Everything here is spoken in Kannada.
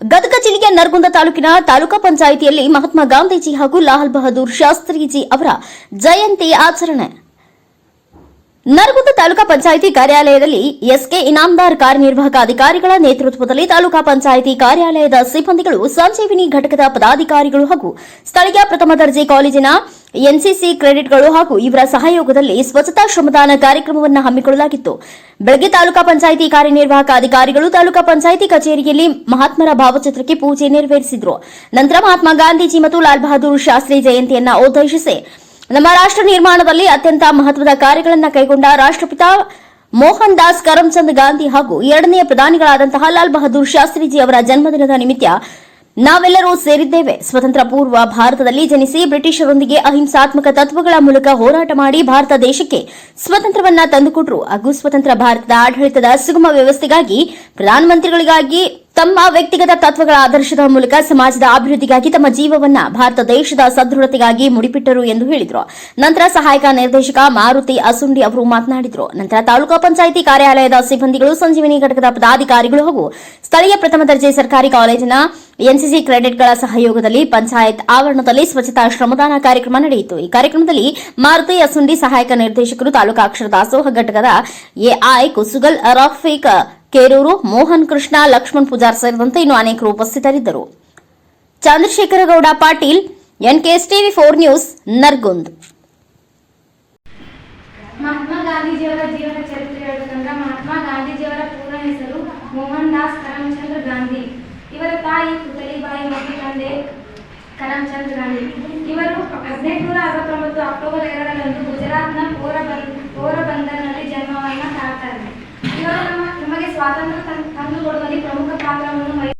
ಗದಗ ಜಿಲ್ಲೆಯ ನರಗುಂದ ತಾಲೂಕಿನ ತಾಲೂಕಾ ಪಂಚಾಯಿತಿಯಲ್ಲಿ ಮಹಾತ್ಮ ಗಾಂಧೀಜಿ ಹಾಗೂ ಲಾಲ್ ಬಹದ್ದೂರ್ ಶಾಸ್ತ್ರೀಜಿ ಅವರ ಜಯಂತಿ ಆಚರಣೆ. ನರಗುಂದ ತಾಲೂಕಾ ಪಂಚಾಯಿತಿ ಕಾರ್ಯಾಲಯದಲ್ಲಿ ಎಸ್ಕೆ ಇನಾಮದಾರ್ ಕಾರ್ಯನಿರ್ವಾಹಕ ಅಧಿಕಾರಿಗಳ ನೇತೃತ್ವದಲ್ಲಿ ತಾಲೂಕಾ ಪಂಚಾಯಿತಿ ಕಾರ್ಯಾಲಯದ ಸಿಬ್ಬಂದಿಗಳು ಸಂಜೀವಿನಿ ಘಟಕದ ಪದಾಧಿಕಾರಿಗಳು ಹಾಗೂ ಸ್ಥಳೀಯ ಪ್ರಥಮ ದರ್ಜೆ ಕಾಲೇಜಿನ ಎನ್ಸಿಸಿ ಕ್ರೆಡಿಟ್ಗಳು ಹಾಗೂ ಇವರ ಸಹಯೋಗದಲ್ಲಿ ಸ್ವಚ್ಛತಾ ಶ್ರಮದಾನ ಕಾರ್ಯಕ್ರಮವನ್ನು ಹಮ್ಮಿಕೊಳ್ಳಲಾಗಿತ್ತು. ಬೆಳಗ್ಗೆ ತಾಲೂಕಾ ಪಂಚಾಯಿತಿ ಕಾರ್ಯನಿರ್ವಾಹಕ ಅಧಿಕಾರಿಗಳು ತಾಲೂಕಾ ಪಂಚಾಯಿತಿ ಕಚೇರಿಯಲ್ಲಿ ಮಹಾತ್ಮರ ಭಾವಚಿತ್ರಕ್ಕೆ ಪೂಜೆ ನೆರವೇರಿಸಿದರು. ನಂತರ ಮಹಾತ್ಮ ಗಾಂಧೀಜಿ ಮತ್ತು ಲಾಲ್ ಬಹದ್ದೂರ್ ಶಾಸ್ತ್ರಿ ಜಯಂತಿಯನ್ನ ಉದ್ದೇಶಿಸಿ ನಮ್ಮ ರಾಷ್ಟ್ರ ನಿರ್ಮಾಣದಲ್ಲಿ ಅತ್ಯಂತ ಮಹತ್ವದ ಕಾರ್ಯಗಳನ್ನು ಕೈಗೊಂಡ ರಾಷ್ಟ್ರಪಿತ ಮೋಹನ್ ದಾಸ್ ಕರಮ್ಚಂದ್ ಗಾಂಧಿ ಹಾಗೂ ಎರಡನೆಯ ಪ್ರಧಾನಿಗಳಾದಂತಹ ಲಾಲ್ ಬಹದ್ದೂರ್ ಶಾಸ್ತ್ರೀಜಿ ಅವರ ಜನ್ಮದಿನದ ನಿಮಿತ್ತ ನಾವೆಲ್ಲರೂ ಸೇರಿದ್ದೇವೆ. ಸ್ವತಂತ್ರ ಪೂರ್ವ ಭಾರತದಲ್ಲಿ ಜನಿಸಿ ಬ್ರಿಟಿಷರೊಂದಿಗೆ ಅಹಿಂಸಾತ್ಮಕ ತತ್ವಗಳ ಮೂಲಕ ಹೋರಾಟ ಮಾಡಿ ಭಾರತ ದೇಶಕ್ಕೆ ಸ್ವತಂತ್ರವನ್ನ ತಂದುಕೊಟ್ರು. ಹಾಗೂ ಸ್ವತಂತ್ರ ಭಾರತದ ಆಡಳಿತದ ಸುಗಮ ವ್ಯವಸ್ಥೆಗಾಗಿ ಪ್ರಧಾನಮಂತ್ರಿಗಳಿಗಾಗಿ ತಮ್ಮ ವ್ಯಕ್ತಿಗತ ತತ್ವಗಳ ಆದರ್ಶದ ಮೂಲಕ ಸಮಾಜದ ಅಭಿವೃದ್ಧಿಗಾಗಿ ತಮ್ಮ ಜೀವವನ್ನ ಭಾರತ ದೇಶದ ಸದೃಢತೆಗಾಗಿ ಮುಡಿಪಿಟ್ಟರು ಎಂದು ಹೇಳಿದರು. ನಂತರ ಸಹಾಯಕ ನಿರ್ದೇಶಕ ಮಾರುತಿ ಅಸುಂಡಿ ಅವರು ಮಾತನಾಡಿದರು. ನಂತರ ತಾಲೂಕಾ ಪಂಚಾಯಿತಿ ಕಾರ್ಯಾಲಯದ ಸಿಬ್ಬಂದಿಗಳು, ಸಂಜೀವಿನಿ ಘಟಕದ ಪದಾಧಿಕಾರಿಗಳು ಹಾಗೂ ಸ್ಥಳೀಯ ಪ್ರಥಮ ದರ್ಜೆ ಸರ್ಕಾರಿ ಕಾಲೇಜಿನ ಎನ್ಸಿಸಿ ಕ್ರೆಡಿಟ್ಗಳ ಸಹಯೋಗದಲ್ಲಿ ಪಂಚಾಯತ್ ಆವರಣದಲ್ಲಿ ಸ್ವಚ್ಛತಾ ಶ್ರಮದಾನ ಕಾರ್ಯಕ್ರಮ ನಡೆಯಿತು. ಈ ಕಾರ್ಯಕ್ರಮದಲ್ಲಿ ಮಾರುತಿ ಅಸುಂಡಿ ಸಹಾಯಕ ನಿರ್ದೇಶಕರು ತಾಲೂಕಾ ಅಕ್ಷರ ದಾಸೋಹ ಘಟಕದ ಎಐ ಕುಸುಗಲ್, ರಫೀಕ್ ಕೇರೂರು, ಮೋಹನ್ ಕೃಷ್ಣ, ಲಕ್ಷ್ಮಣ್ ಪೂಜಾರ್ ಸೇರಿದಂತೆ ಇನ್ನು ಅನೇಕರು ಉಪಸ್ಥಿತರಿದ್ದರು. Chandrashekhar Gowda Patil NKS TV four news, Nargund. Mahatma ಗಾಂಧೀಜಿಯವರ ಜೀವನ ಚರಿತ್ರೆ ಹೇಳಬೇಕಂದ್ರೆ ಮಹಾತ್ಮ ಗಾಂಧೀಜಿಯವರ ಪೂರ್ಣ ಹೆಸರು ಮೋಹನ್ ದಾಸ್ ಕರಮ್ಚಂದ್ರ ಗಾಂಧಿ. ಇವರ ತಾಯಿ ಪುತಲಿಬಾಯಿ ಮತ್ತು ತಂದೆ ಕರಮಚಂದ್ರ ಗಾಂಧಿ. ಇವರು ಹದಿನೆಂಟುನೂರ ಅರವತ್ತೊಂಬತ್ತು ಅಕ್ಟೋಬರ್ ಎರಡರಂದು ಗುಜರಾತ್ನ ಪೋರ ಪೋರಬಂದರ್ನಲ್ಲಿ ಜನ್ಮವನ್ನು ತಾಳ್ತಾರೆ ಇವರು ನಮ್ಮ